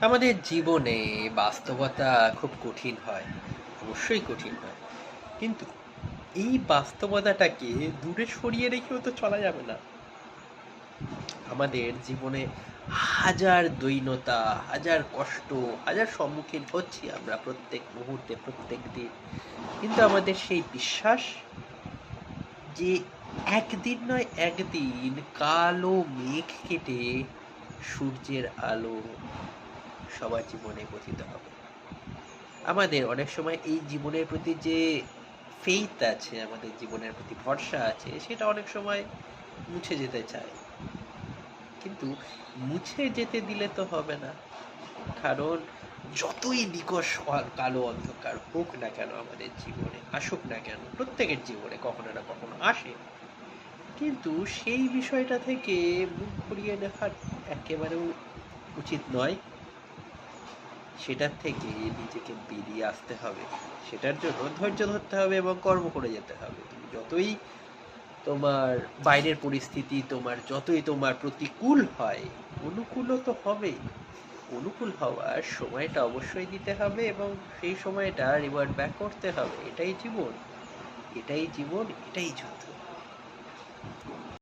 আমাদের জীবনে বাস্তবতা খুব কঠিন হয়, অবশ্যই কঠিন হয়। কিন্তু এই বাস্তবতাটাকে দূরে সরিয়ে রেখেও তো চলা যাবে না। আমাদের জীবনে হাজার দৈনতা, হাজার কষ্ট, হাজার সম্মুখীন হচ্ছি আমরা প্রত্যেক মুহূর্তে, প্রত্যেক দিন। কিন্তু আমাদের সেই বিশ্বাস যে একদিন নয়, একদিন কালো মেঘ কেটে সূর্যের আলো সবার জীবনে পতিত হবে। আমাদের অনেক সময় এই জীবনের প্রতি যে ফেইথ আছে, আমাদের জীবনের প্রতি ভরসা আছে, সেটা অনেক সময় মুছে যেতে চায়। কিন্তু মুছে যেতে দিলে তো হবে না। কারণ যতই নিকষ কালো অন্ধকার হোক না কেন আমাদের জীবনে, আসুক না কেন, প্রত্যেকের জীবনে কখনো না কখনো আসে। কিন্তু সেই বিষয়টা থেকে মুখ ঘুরিয়ে দেখার একেবারেও উচিত নয়। সেটার থেকে নিজেকে বেরিয়ে আসতে হবে। সেটার জন্য ধৈর্য ধরতে হবে এবং কর্ম করে যেতে হবে। তুমি যতই তোমার বাইরের পরিস্থিতি, তোমার যতই তোমার প্রতিকূল হয়, অনুকূলও তো হবেই। অনুকূল হওয়ার সময়টা অবশ্যই দিতে হবে এবং সেই সময়টা রিওয়ার্ড ব্যাক করতে হবে। এটাই জীবন। এটাই জীবন, এটাই যুদ্ধ।